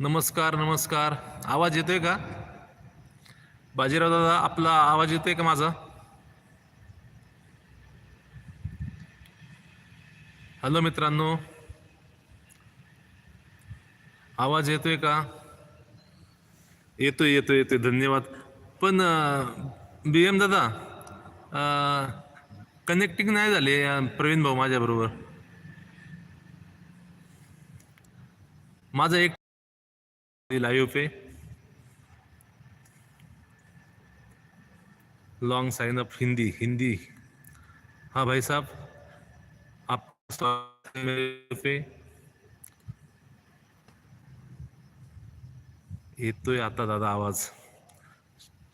नमस्कार नमस्कार. आवाज येतोय का? बाजीराव दादा आपला आवाज येतोय का माझा? हॅलो मित्रांनो. आवाज येतोय का? येतोय येतोय येतोय. धन्यवाद. पण बी एम दादा कनेक्टिंग नाही झाले प्रवीण भाऊ माझ्याबरोबर. माझं एक लाईव्ह पे long sign up Hindi Hindi. हाँ भाई साहब आप पे येतोय आता दादा आवाज.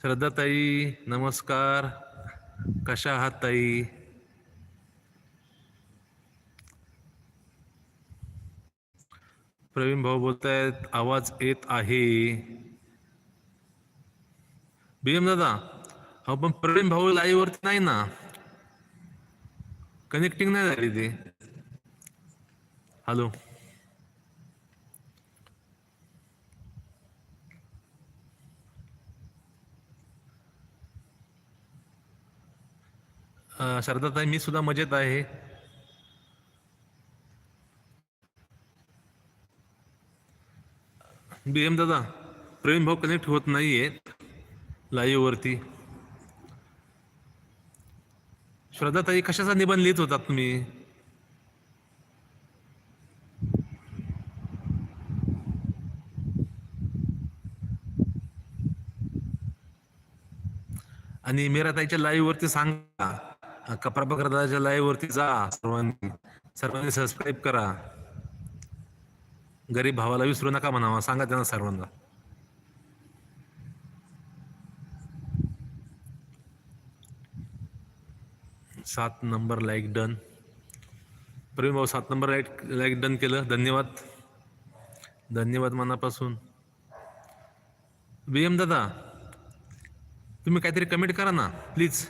श्रद्धाताई नमस्कार. कशा आहात ताई? प्रवीण भाऊ बोलतायत आवाज येत आहे. भीम दादा अहो पण प्रवीण भाऊ लाईव्ह वरती नाही ना? कनेक्टिंग नाही झाली ते. हॅलो शारदा ताई मी सुद्धा मजेत आहे. बी एम दादा प्रवीण भाऊ कनेक्ट होत नाहीये. लाईव्ह वरती. श्रद्धाताई कशाचा निबंध लिहित होता तुम्ही? आणि मीराताईच्या लाईव्ह वरती सांगा. का प्रभाकर दादाच्या लाईव्ह वरती जा सर्वांनी. सर्वांनी सबस्क्राईब करा. गरीब भावाला विसरू नका म्हणावा. सांगा त्यांना सर्वांना. सात नंबर लाईक डन. प्रवीण भाऊ सात नंबर लाईक लाईक डन केलं. धन्यवाद. धन्यवाद मनापासून. बी एम दादा तुम्ही काहीतरी कमेंट करा ना प्लीज.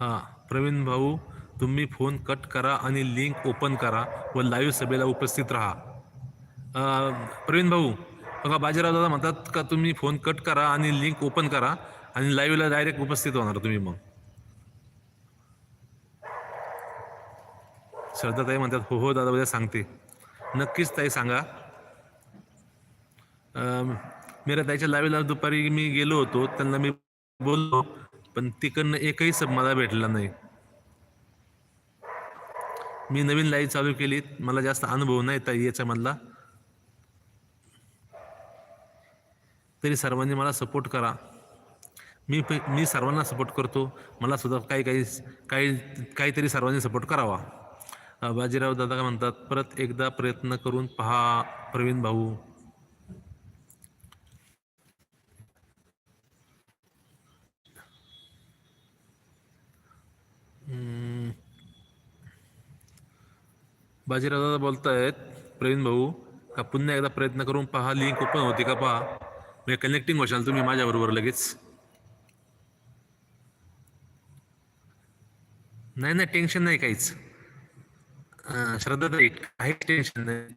हां प्रवीण भाऊ तुम्ही फोन कट करा आणि लिंक ओपन करा व लाईव्ह सभेला उपस्थित राहा. प्रवीण भाऊ बघा बाजीराव दादा म्हणतात का तुम्ही फोन कट करा आणि लिंक ओपन करा आणि लाईव्हला डायरेक्ट उपस्थित होणार तुम्ही मग. श्रद्धा ताई म्हणतात हो हो दादा उद्या सांगते. नक्कीच ताई सांगा. मेरा ताईच्या लाईव्हला दुपारी मी गेलो होतो त्यांना मी बोललो पण तिकडनं एकही सब मला भेटला नाही. मी नवीन लाईव्ह चालू केली मला जास्त अनुभव नाही ताई याच्यामधला. तरी सर्वांनी मला सपोर्ट करा. मी प- मी सर्वांना सपोर्ट करतो. मला सुद्धा काही काही काही काहीतरी सर्वांनी सपोर्ट करावा. बाजीराव दादा म्हणतात परत एकदा प्रयत्न करून पहा प्रवीण भाऊ. बाजीराव दादा बोलतायत प्रवीण भाऊ का पुन्हा एकदा प्रयत्न करून पहा लिंक ओपन होती का पहा? म्हणजे कनेक्टिंग होशाल तुम्ही माझ्याबरोबर लगेच. नाही नाही टेन्शन नाही काहीच. श्रद्धा ताई काहीच टेन्शन नाही.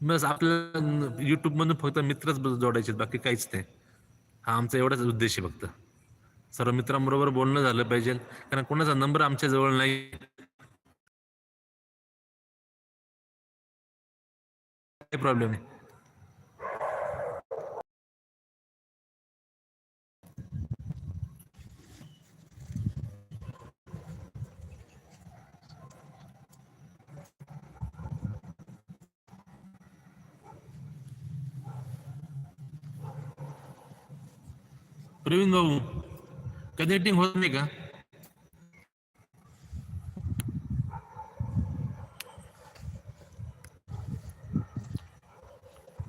बस आपल्याला युट्यूबमधून फक्त मित्रच जोडायचे बाकी काहीच नाही. हा आमचा एवढाच उद्देश आहे फक्त. सर्व मित्रांबरोबर बोलणं झालं पाहिजे कारण कोणाचा नंबर आमच्या जवळ नाही. काही प्रॉब्लेम नाही. प्रवीण भाऊ कनेक्टिंग होत नाही का?